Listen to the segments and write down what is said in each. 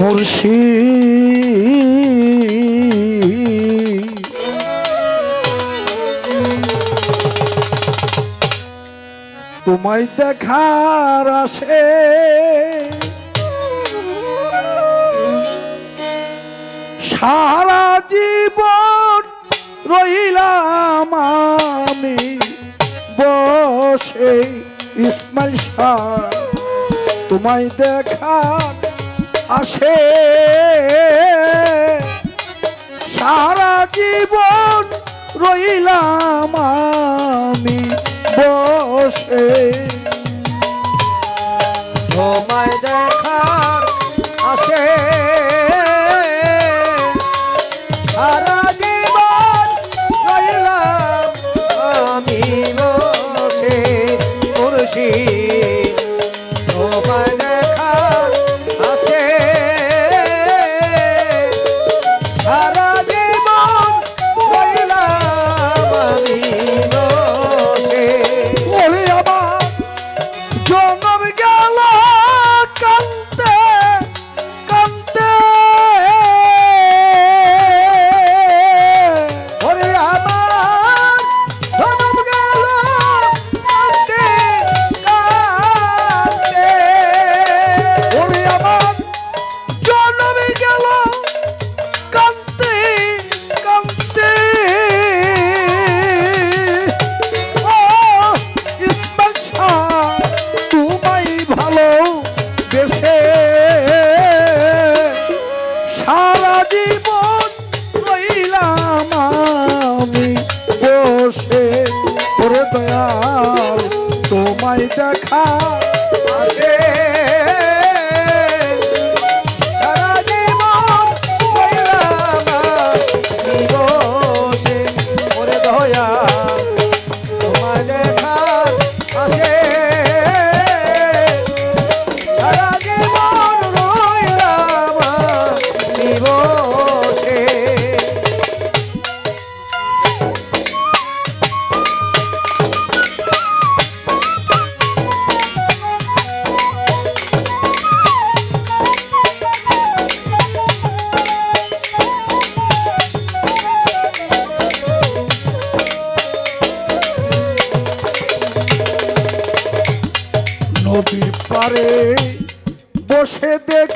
মুর্শিদ তোমায় দেখার আসে। সারা জীবন রইলাম আমি বসে ইসমাইল শাহ। তোমায় দেখার আসে। সারা জীবন রইলাম আমি বসে। জনম গেল কান্তে তোমায় দেখা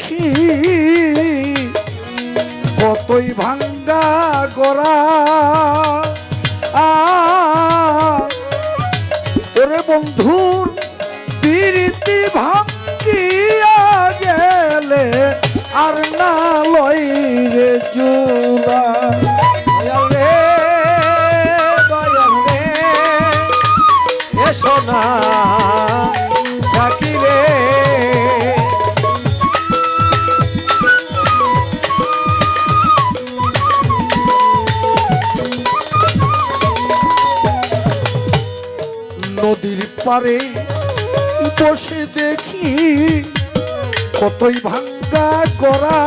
দেখি কতই ভাঙ্গা গড়া। আ, ওরে বন্ধুর প্রীতি ভাঙ্গিয়া গেলে আর না লই নদীর পারে বসে দেখি কতই ভাঙ্গা করা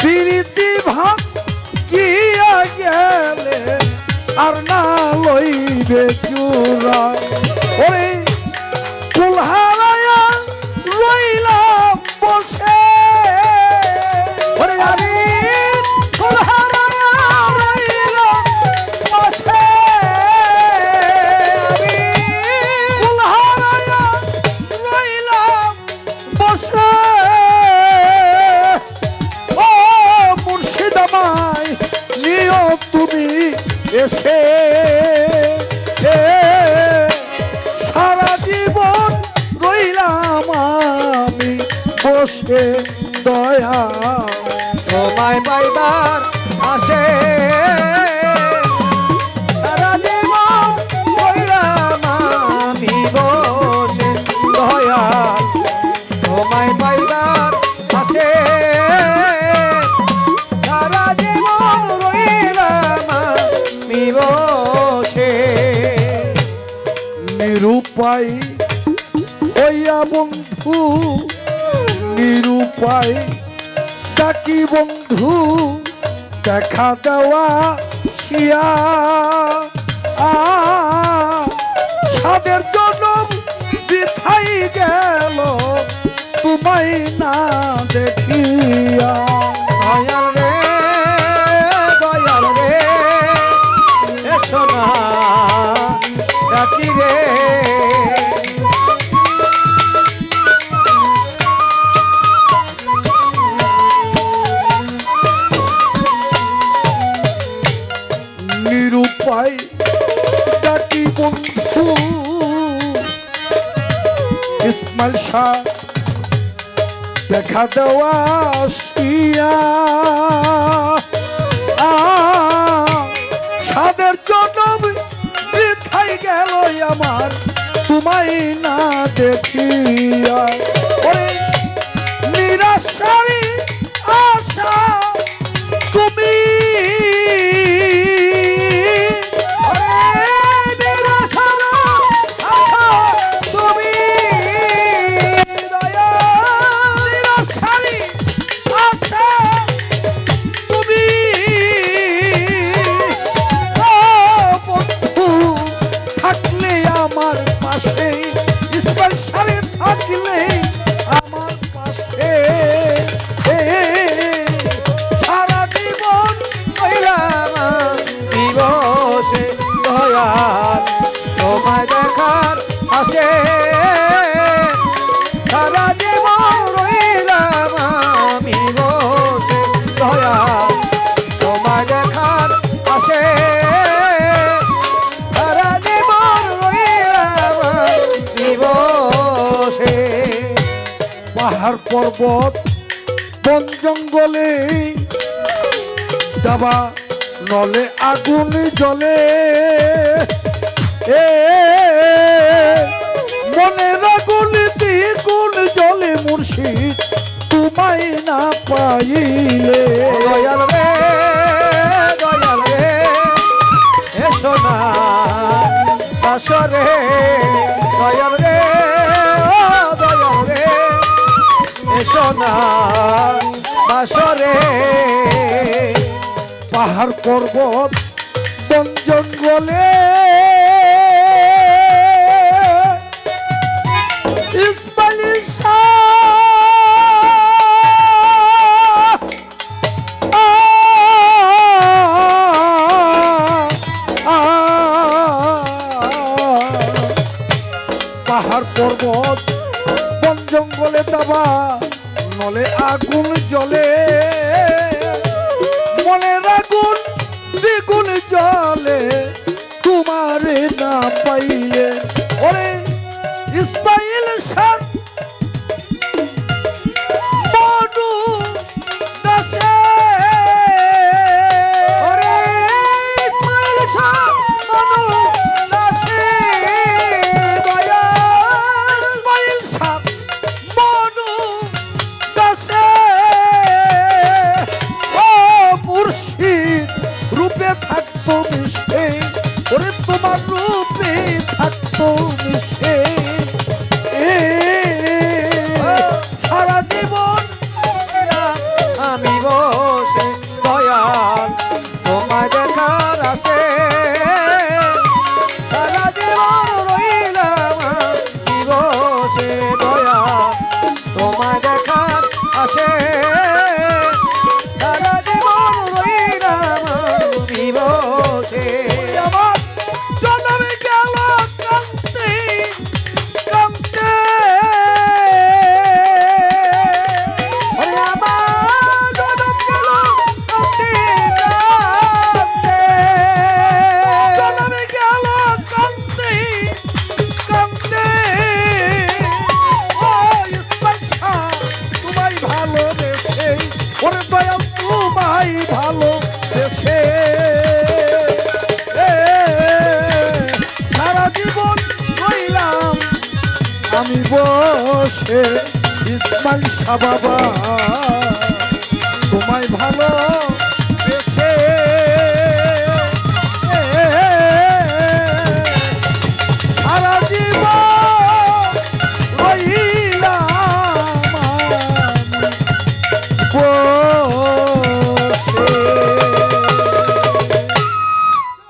প্রীতি ভাঙ্গিয়া গেলে আর না লইবে চূড়া বসে ও মুর্শিদামায় নিও তুমি এসে। সারা জীবন রইলাম আমি বসে। পাই ওইয়া বন্ধু, নিরুপায়। তাকি বন্ধু, দেখা দেওয়া শিয়া সাদের জনম বিথাই গেল, তোমায় না দেখা দেওয়া শিয়া সাদের জনম বৃথাই গেল আমার তোমায় না দেখিয়া। আসলেই স্পেশালে থাকলেই পথ, বন জঙ্গলে দাবা, নলে আগুন জলে এ, মনের আগুন দ্বিগুণ জলে মুর্শিদ, তোমায় না পাইলে। দয়াল রে দয়াল রে, এসো না আসরে। পাহাড় পর্বত বন জঙ্গলে। পাহাড় পর্বত বন জঙ্গলে দাবা নলে আগুন জলে মনে রাখুন দ্বিগুণ জলে তোমার না পাইলে। ওরে স্পাইল সার ভালোবাসে ইসমাইল সাবাবা তোমায় ভালো